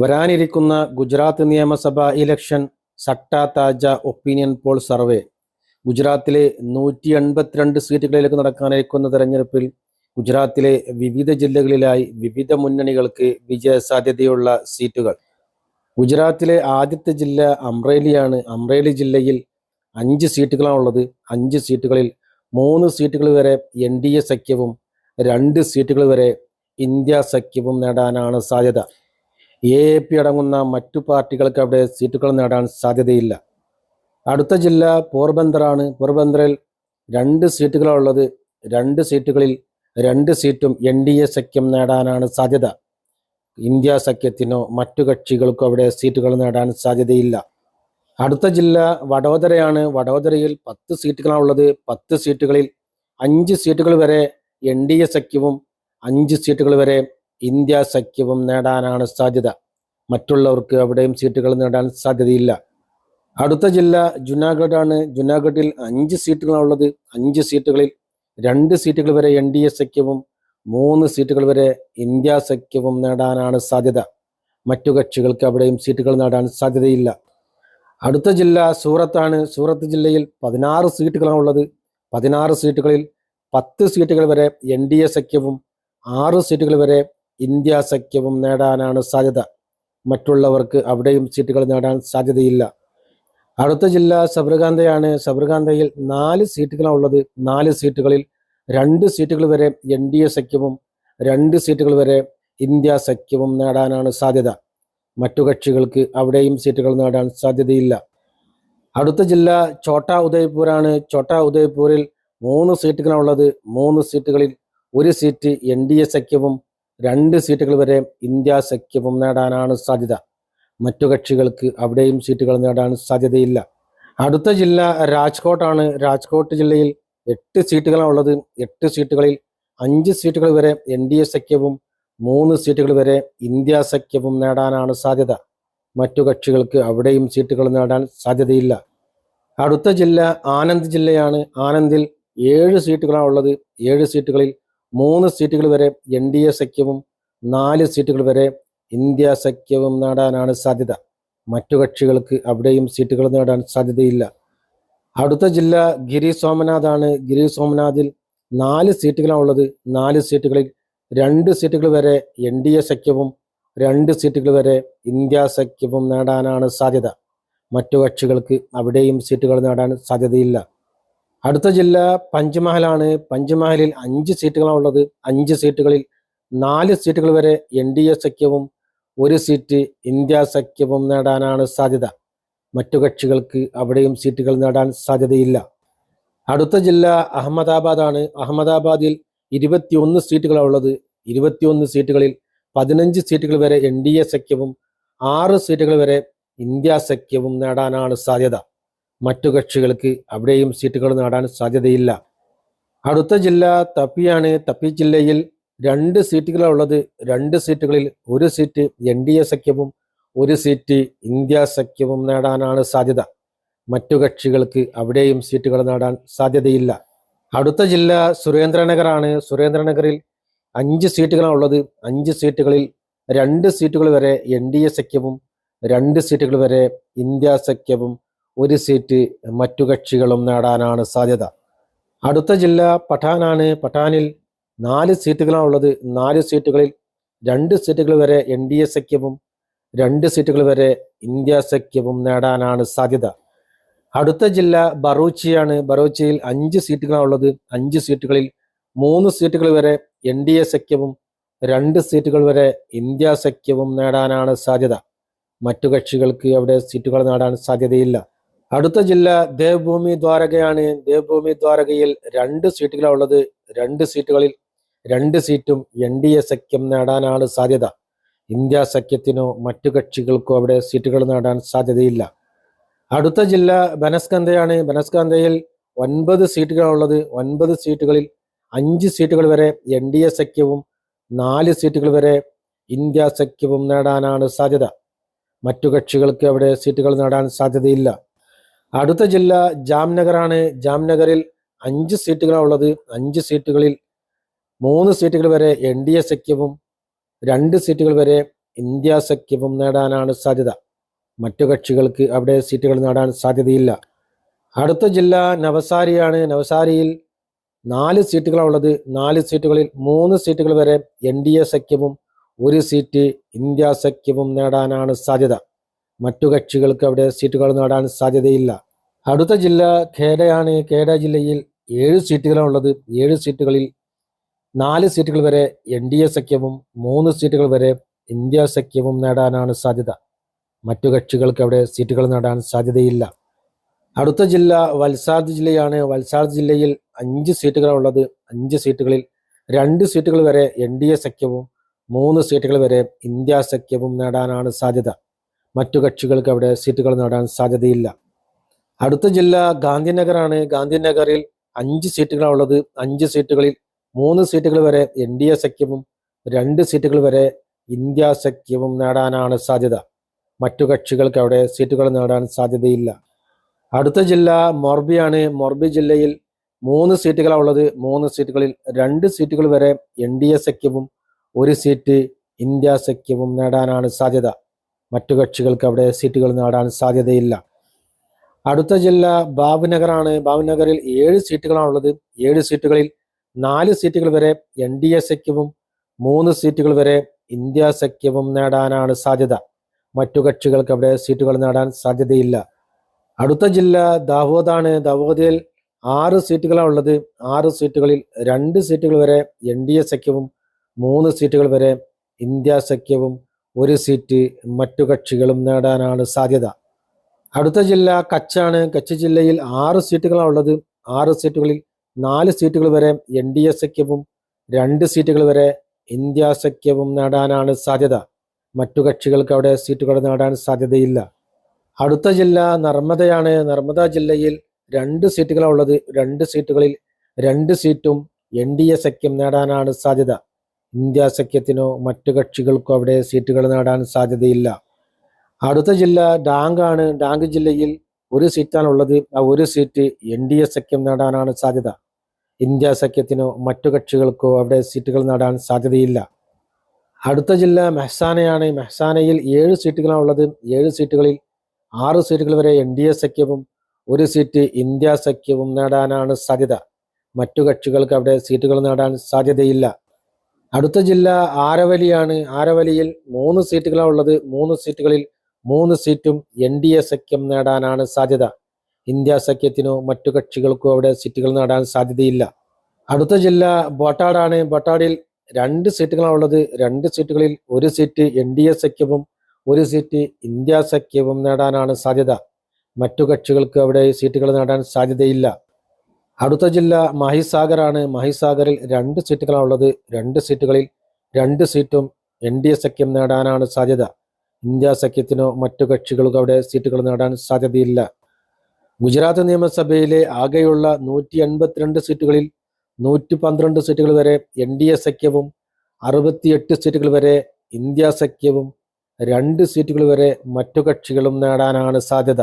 വരാനിരിക്കുന്ന ഗുജറാത്ത് നിയമസഭാ ഇലക്ഷൻ സട്ട താജ ഒപ്പീനിയൻ പോൾ സർവേ. ഗുജറാത്തിലെ നൂറ്റി എൺപത്തിരണ്ട് സീറ്റുകളിലേക്ക് നടക്കാനിരിക്കുന്ന തെരഞ്ഞെടുപ്പിൽ ഗുജറാത്തിലെ വിവിധ ജില്ലകളിലായി വിവിധ മുന്നണികൾക്ക് വിജയ സാധ്യതയുള്ള സീറ്റുകൾ. ഗുജറാത്തിലെ ആദ്യത്തെ ജില്ല അമ്രേലിയാണ്. അമ്രേലി ജില്ലയിൽ അഞ്ച് സീറ്റുകളാണുള്ളത്. അഞ്ച് സീറ്റുകളിൽ മൂന്ന് സീറ്റുകൾ വരെ എൻ ഡി എ സഖ്യവും രണ്ട് സീറ്റുകൾ വരെ ഇന്ത്യ സഖ്യവും നേടാനാണ് സാധ്യത. എ പി അടങ്ങുന്ന മറ്റു പാർട്ടികൾക്ക് അവിടെ സീറ്റുകൾ നേടാൻ സാധ്യതയില്ല. അടുത്ത ജില്ല പോർബന്ദറാണ് പോർബന്ദറിൽ രണ്ട് സീറ്റുകളാണുള്ളത് രണ്ട് സീറ്റുകളിൽ രണ്ട് സീറ്റും എൻ ഡി എ സഖ്യം നേടാനാണ് സാധ്യത. ഇന്ത്യ സഖ്യത്തിനോ മറ്റു കക്ഷികൾക്കോ അവിടെ സീറ്റുകൾ നേടാൻ സാധ്യതയില്ല. അടുത്ത ജില്ല വഡോദരയാണ്. വഡോദരയിൽ പത്ത് സീറ്റുകളാണുള്ളത് പത്ത് സീറ്റുകളിൽ അഞ്ച് സീറ്റുകൾ വരെ എൻ ഡി എ സഖ്യവും അഞ്ച് സീറ്റുകൾ വരെ ഇന്ത്യ സഖ്യവും നേടാനാണ് സാധ്യത. മറ്റുള്ളവർക്ക് അവിടെയും സീറ്റുകൾ നേടാൻ സാധ്യതയില്ല. അടുത്ത ജില്ല ജുനാഗഡ് ആണ്. ജുനാഗഡിൽ അഞ്ച് സീറ്റുകളാണുള്ളത് അഞ്ച് സീറ്റുകളിൽ രണ്ട് സീറ്റുകൾ വരെ എൻ ഡി എ സഖ്യവും മൂന്ന് സീറ്റുകൾ വരെ ഇന്ത്യ സഖ്യവും നേടാനാണ് സാധ്യത. മറ്റു കക്ഷികൾക്ക് അവിടെയും സീറ്റുകൾ നേടാൻ സാധ്യതയില്ല. അടുത്ത ജില്ല സൂറത്താണ് സൂറത്ത് ജില്ലയിൽ പതിനാറ് സീറ്റുകളാണുള്ളത് പതിനാറ് സീറ്റുകളിൽ പത്ത് സീറ്റുകൾ വരെ എൻ ഡി എ സഖ്യവും ആറ് സീറ്റുകൾ വരെ ഇന്ത്യ സഖ്യവും നേടാനാണ് സാധ്യത. മറ്റുള്ളവർക്ക് അവിടെയും സീറ്റുകൾ നേടാൻ സാധ്യതയില്ല. അടുത്ത ജില്ല സബർകാന്തയാണ്. സബർകാന്തയിൽ നാല് സീറ്റുകളാണ് ഉള്ളത്. നാല് സീറ്റുകളിൽ രണ്ട് സീറ്റുകൾ വരെ എൻ ഡി എ സഖ്യവും രണ്ട് സീറ്റുകൾ വരെ ഇന്ത്യ സഖ്യവും നേടാനാണ് സാധ്യത. മറ്റു കക്ഷികൾക്ക് അവിടെയും സീറ്റുകൾ നേടാൻ സാധ്യതയില്ല. അടുത്ത ജില്ല ഛോട്ടാ ഉദയ്പൂരാണ്. ഛോട്ടാ ഉദയ്പൂരിൽ മൂന്ന് സീറ്റുകളാണ് ഉള്ളത്. മൂന്ന് സീറ്റുകളിൽ ഒരു സീറ്റ് എൻ ഡി എ സഖ്യവും രണ്ട് സീറ്റുകൾ വരെ ഇന്ത്യ സഖ്യവും നേടാനാണ് സാധ്യത. മറ്റു കക്ഷികൾക്ക് അവിടെയും സീറ്റുകൾ നേടാൻ സാധ്യതയില്ല. അടുത്ത ജില്ല രാജ്കോട്ടാണ്. രാജ്കോട്ട് ജില്ലയിൽ എട്ട് സീറ്റുകളാണ് ഉള്ളത്. എട്ട് സീറ്റുകളിൽ അഞ്ച് സീറ്റുകൾ വരെ എൻ ഡി എ സഖ്യവും മൂന്ന് സീറ്റുകൾ വരെ ഇന്ത്യ സഖ്യവും നേടാനാണ് സാധ്യത. മറ്റു കക്ഷികൾക്ക് അവിടെയും സീറ്റുകൾ നേടാൻ സാധ്യതയില്ല. അടുത്ത ജില്ല ആനന്ദ് ജില്ലയാണ്. ആനന്ദിൽ ഏഴ് സീറ്റുകളാണ് ഉള്ളത്. ഏഴ് സീറ്റുകളിൽ മൂന്ന് സീറ്റുകൾ വരെ എൻ ഡി എ സഖ്യവും നാല് സീറ്റുകൾ വരെ ഇന്ത്യ സഖ്യവും നേടാനാണ് സാധ്യത. മറ്റു കക്ഷികൾക്ക് അവിടെയും സീറ്റുകൾ നേടാൻ സാധ്യതയില്ല. അടുത്ത ജില്ല ഗിരി സോമനാഥാണ്. ഗിരി സോമനാഥിൽ നാല് സീറ്റുകളാണ് ഉള്ളത്. നാല് സീറ്റുകളിൽ രണ്ട് സീറ്റുകൾ വരെ എൻ ഡി എ സഖ്യവും രണ്ട് സീറ്റുകൾ വരെ ഇന്ത്യ സഖ്യവും നേടാനാണ് സാധ്യത. മറ്റു കക്ഷികൾക്ക് അവിടെയും സീറ്റുകൾ നേടാൻ സാധ്യതയില്ല. അടുത്ത ജില്ല പഞ്ച്മഹലാണ്. പഞ്ച്മഹലിൽ അഞ്ച് സീറ്റുകളാണ് ഉള്ളത്. അഞ്ച് സീറ്റുകളിൽ നാല് സീറ്റുകൾ വരെ എൻ ഡി എ സഖ്യവും ഒരു സീറ്റ് ഇന്ത്യ സഖ്യവും നേടാനാണ് സാധ്യത. മറ്റു കക്ഷികൾക്ക് അവിടെയും സീറ്റുകൾ നേടാൻ സാധ്യതയില്ല. അടുത്ത ജില്ല അഹമ്മദാബാദാണ്. അഹമ്മദാബാദിൽ ഇരുപത്തിയൊന്ന് സീറ്റുകളാണ് ഉള്ളത്. ഇരുപത്തിയൊന്ന് സീറ്റുകളിൽ പതിനഞ്ച് സീറ്റുകൾ വരെ എൻ ഡി എ സഖ്യവും ആറ് സീറ്റുകൾ വരെ ഇന്ത്യ സഖ്യവും നേടാനാണ് സാധ്യത. മറ്റു കക്ഷികൾക്ക് അവിടെയും സീറ്റുകൾ നേടാൻ സാധ്യതയില്ല. അടുത്ത ജില്ല തപ്പിയാണ്. തപ്പി ജില്ലയിൽ രണ്ട് സീറ്റുകളുള്ളത് രണ്ട് സീറ്റുകളിൽ ഒരു സീറ്റ് എൻ ഡി എ സഖ്യവും ഒരു സീറ്റ് ഇന്ത്യ സഖ്യവും നേടാനാണ് സാധ്യത. മറ്റു കക്ഷികൾക്ക് അവിടെയും സീറ്റുകൾ നേടാൻ സാധ്യതയില്ല. അടുത്ത ജില്ല സുരേന്ദ്രനഗറാണ്. സുരേന്ദ്രനഗറിൽ അഞ്ച് സീറ്റുകളാണ് ഉള്ളത്. അഞ്ച് സീറ്റുകളിൽ രണ്ട് സീറ്റുകൾ വരെ എൻ ഡി എ സഖ്യവും രണ്ട് സീറ്റുകൾ വരെ ഇന്ത്യ സഖ്യവും ഒരു സീറ്റ് മറ്റു കക്ഷികളും നേടാനാണ് സാധ്യത. അടുത്ത ജില്ല പഠാനാണ്. പഠാനിൽ നാല് സീറ്റുകളാണ് ഉള്ളത് നാല് സീറ്റുകളിൽ രണ്ട് സീറ്റുകൾ വരെ എൻ ഡി എ സഖ്യവും രണ്ട് സീറ്റുകൾ വരെ ഇന്ത്യ സഖ്യവും നേടാനാണ് സാധ്യത. അടുത്ത ജില്ല ബറൂച്ചിയാണ്. ബറൂച്ചിയിൽ അഞ്ച് സീറ്റുകളാണ് ഉള്ളത് അഞ്ച് സീറ്റുകളിൽ മൂന്ന് സീറ്റുകൾ വരെ എൻ ഡി എ സഖ്യവും രണ്ട് സീറ്റുകൾ വരെ ഇന്ത്യ സഖ്യവും നേടാനാണ് സാധ്യത. മറ്റു കക്ഷികൾക്ക് അവിടെ സീറ്റുകൾ നേടാൻ സാധ്യതയില്ല. അടുത്ത ജില്ല ദേവ്ഭൂമി ദ്വാരകയാണ്. ദേവ്ഭൂമി ദ്വാരകയിൽ രണ്ട് സീറ്റുകളാണ് ഉള്ളത്. രണ്ട് സീറ്റുകളിൽ രണ്ട് സീറ്റും എൻ ഡി എ സഖ്യം നേടാനാണ് സാധ്യത. ഇന്ത്യ സഖ്യത്തിനോ മറ്റു കക്ഷികൾക്കോ അവിടെ സീറ്റുകൾ നേടാൻ സാധ്യതയില്ല. അടുത്ത ജില്ല ബനസ്കന്ധയാണ്. ബനസ്കന്ധയിൽ ഒൻപത് സീറ്റുകളാണ് ഉള്ളത്. ഒൻപത് സീറ്റുകളിൽ അഞ്ച് സീറ്റുകൾ വരെ എൻ ഡി എ സഖ്യവും നാല് സീറ്റുകൾ വരെ ഇന്ത്യ സഖ്യവും നേടാനാണ് സാധ്യത. മറ്റു കക്ഷികൾക്ക് അവിടെ സീറ്റുകൾ നേടാൻ സാധ്യതയില്ല. അടുത്ത ജില്ല ജാംനഗറാണ്. ജാംനഗറിൽ അഞ്ച് സീറ്റുകളാണ് ഉള്ളത്. അഞ്ച് സീറ്റുകളിൽ മൂന്ന് സീറ്റുകൾ വരെ എൻ ഡി എ സഖ്യവും രണ്ട് സീറ്റുകൾ വരെ ഇന്ത്യ സഖ്യവും നേടാനാണ് സാധ്യത. മറ്റു കക്ഷികൾക്ക് അവിടെ സീറ്റുകൾ നേടാൻ സാധ്യതയില്ല. അടുത്ത ജില്ല നവസാരിയാണ്. നവസാരിയിൽ നാല് സീറ്റുകളാണ് ഉള്ളത്. നാല് സീറ്റുകളിൽ മൂന്ന് സീറ്റുകൾ വരെ എൻ ഡി എ സഖ്യവും ഒരു സീറ്റ് ഇന്ത്യ സഖ്യവും നേടാനാണ് സാധ്യത. മറ്റു കക്ഷികൾക്ക് അവിടെ സീറ്റുകൾ നേടാൻ സാധ്യതയില്ല. അടുത്ത ജില്ല ഖേഡയാണ് ഖേഡ ജില്ലയിൽ ഏഴ് സീറ്റുകളാണ് ഉള്ളത് ഏഴ് സീറ്റുകളിൽ നാല് സീറ്റുകൾ വരെ എൻ ഡി എ സഖ്യവും മൂന്ന് സീറ്റുകൾ വരെ ഇന്ത്യ സഖ്യവും നേടാനാണ് സാധ്യത. മറ്റു കക്ഷികൾക്ക് അവിടെ സീറ്റുകൾ നേടാൻ സാധ്യതയില്ല. അടുത്ത ജില്ല വൽസാദ് ജില്ലയാണ്. വൽസാദ് ജില്ലയിൽ അഞ്ച് സീറ്റുകളാണ് ഉള്ളത് അഞ്ച് സീറ്റുകളിൽ രണ്ട് സീറ്റുകൾ വരെ എൻ ഡി എ സഖ്യവും മൂന്ന് സീറ്റുകൾ വരെ ഇന്ത്യ സഖ്യവും നേടാനാണ് സാധ്യത. മറ്റു കക്ഷികൾക്ക് അവിടെ സീറ്റുകൾ നേടാൻ സാധ്യതയില്ല. അടുത്ത ജില്ല ഗാന്ധിനഗറാണ്. ഗാന്ധിനഗറിൽ അഞ്ച് സീറ്റുകളാണ് ഉള്ളത്. അഞ്ച് സീറ്റുകളിൽ മൂന്ന് സീറ്റുകൾ വരെ എൻ ഡി എ സഖ്യവും രണ്ട് സീറ്റുകൾ വരെ ഇന്ത്യ സഖ്യവും നേടാനാണ് സാധ്യത. മറ്റു കക്ഷികൾക്ക് അവിടെ സീറ്റുകൾ നേടാൻ സാധ്യതയില്ല. അടുത്ത ജില്ല മൊർബിയാണ്. മൊർബി ജില്ലയിൽ മൂന്ന് സീറ്റുകളാണ് ഉള്ളത്. മൂന്ന് സീറ്റുകളിൽ രണ്ട് സീറ്റുകൾ വരെ എൻ ഡി എ സഖ്യവും ഒരു സീറ്റ് ഇന്ത്യ സഖ്യവും നേടാനാണ് സാധ്യത. മറ്റു കക്ഷികൾക്ക് അവിടെ സീറ്റുകൾ നേടാൻ സാധ്യതയില്ല. അടുത്ത ജില്ല ബാബുനഗറാണ് ബാബുനഗറിൽ ഏഴ് സീറ്റുകളാണ് ഉള്ളത് ഏഴ് സീറ്റുകളിൽ നാല് സീറ്റുകൾ വരെ എൻ ഡി എ സഖ്യവും മൂന്ന് സീറ്റുകൾ വരെ ഇന്ത്യ സഖ്യവും നേടാനാണ് സാധ്യത. മറ്റു കക്ഷികൾക്ക് അവിടെ സീറ്റുകൾ നേടാൻ സാധ്യതയില്ല. അടുത്ത ജില്ല ദാവോദാണ്. ദാവോദിൽ ആറ് സീറ്റുകളാണ് ഉള്ളത് ആറ് സീറ്റുകളിൽ രണ്ട് സീറ്റുകൾ വരെ എൻ ഡി എ സഖ്യവും മൂന്ന് സീറ്റുകൾ വരെ ഇന്ത്യ സഖ്യവും ഒരു സീറ്റ് മറ്റു കക്ഷികളും നേടാനാണ് സാധ്യത. അടുത്ത ജില്ല കച്ചാണ്. കച്ച് ജില്ലയിൽ ആറ് സീറ്റുകളാണ് ഉള്ളത്. ആറ് സീറ്റുകളിൽ നാല് സീറ്റുകൾ വരെ എൻ ഡി എ സഖ്യവും രണ്ട് സീറ്റുകൾ വരെ ഇന്ത്യ സഖ്യവും നേടാനാണ് സാധ്യത. മറ്റു കക്ഷികൾക്ക് അവിടെ സീറ്റുകൾ നേടാൻ സാധ്യതയില്ല. അടുത്ത ജില്ല നർമ്മദയാണ്. നർമ്മദ ജില്ലയിൽ രണ്ട് സീറ്റുകളാണ് ഉള്ളത്. രണ്ട് സീറ്റുകളിൽ രണ്ട് സീറ്റും എൻ ഡി എ സഖ്യം നേടാനാണ് സാധ്യത. ഇന്ത്യ സഖ്യത്തിനോ മറ്റു കക്ഷികൾക്കോ അവിടെ സീറ്റുകൾ നേടാൻ സാധ്യതയില്ല. അടുത്ത ജില്ല ഡാങ്കാണ്. ഡാങ്ക് ജില്ലയിൽ ഒരു സീറ്റാണ് ഉള്ളത് ആ ഒരു സീറ്റ് എൻ ഡി എ സഖ്യം നേടാനാണ് സാധ്യത. ഇന്ത്യ സഖ്യത്തിനോ മറ്റു കക്ഷികൾക്കോ അവിടെ സീറ്റുകൾ നേടാൻ സാധ്യതയില്ല. അടുത്ത ജില്ല മെഹ്സാനയാണ്. മെഹ്സാനയിൽ ഏഴ് സീറ്റുകളാണ് ഉള്ളത് ഏഴ് സീറ്റുകളിൽ ആറ് സീറ്റുകൾ വരെ എൻ ഡി എ സഖ്യവും ഒരു സീറ്റ് ഇന്ത്യ സഖ്യവും നേടാനാണ് സാധ്യത. മറ്റു കക്ഷികൾക്ക് അവിടെ സീറ്റുകൾ നേടാൻ സാധ്യതയില്ല. അടുത്ത ജില്ല ആരവലിയാണ്. ആരവലിയിൽ മൂന്ന് സീറ്റുകളാണ് ഉള്ളത്. മൂന്ന് സീറ്റുകളിൽ മൂന്ന് സീറ്റും എൻ ഡി എ സഖ്യം നേടാനാണ് സാധ്യത. ഇന്ത്യ സഖ്യത്തിനോ മറ്റു കക്ഷികൾക്കോ അവിടെ സീറ്റുകൾ നേടാൻ സാധ്യതയില്ല. അടുത്ത ജില്ല ബോട്ടാടാണ് ബോട്ടാടിൽ രണ്ട് സീറ്റുകളാണ് ഉള്ളത്. രണ്ട് സീറ്റുകളിൽ ഒരു സീറ്റ് എൻ ഡി എ സഖ്യവും ഒരു സീറ്റ് ഇന്ത്യ സഖ്യവും നേടാനാണ് സാധ്യത. മറ്റു കക്ഷികൾക്ക് അവിടെ സീറ്റുകൾ നേടാൻ സാധ്യതയില്ല. അടുത്ത ജില്ല മഹിസാഗറാണ് മഹിസാഗറിൽ രണ്ട് സീറ്റുകളാണ് ഉള്ളത്. രണ്ട് സീറ്റുകളിൽ രണ്ട് സീറ്റും എൻ ഡി എ സഖ്യം നേടാനാണ് സാധ്യത. ഇന്ത്യ സഖ്യത്തിനോ മറ്റു കക്ഷികൾക്കോ അവിടെ സീറ്റുകൾ നേടാൻ സാധ്യതയില്ല. ഗുജറാത്ത് നിയമസഭയിലെ ആകെയുള്ള നൂറ്റി എൺപത്തിരണ്ട് സീറ്റുകളിൽ നൂറ്റി പന്ത്രണ്ട് സീറ്റുകൾ വരെ എൻ ഡി എ സഖ്യവും അറുപത്തിയെട്ട് സീറ്റുകൾ വരെ ഇന്ത്യ സഖ്യവും രണ്ട് സീറ്റുകൾ വരെ മറ്റു കക്ഷികളും നേടാനാണ് സാധ്യത.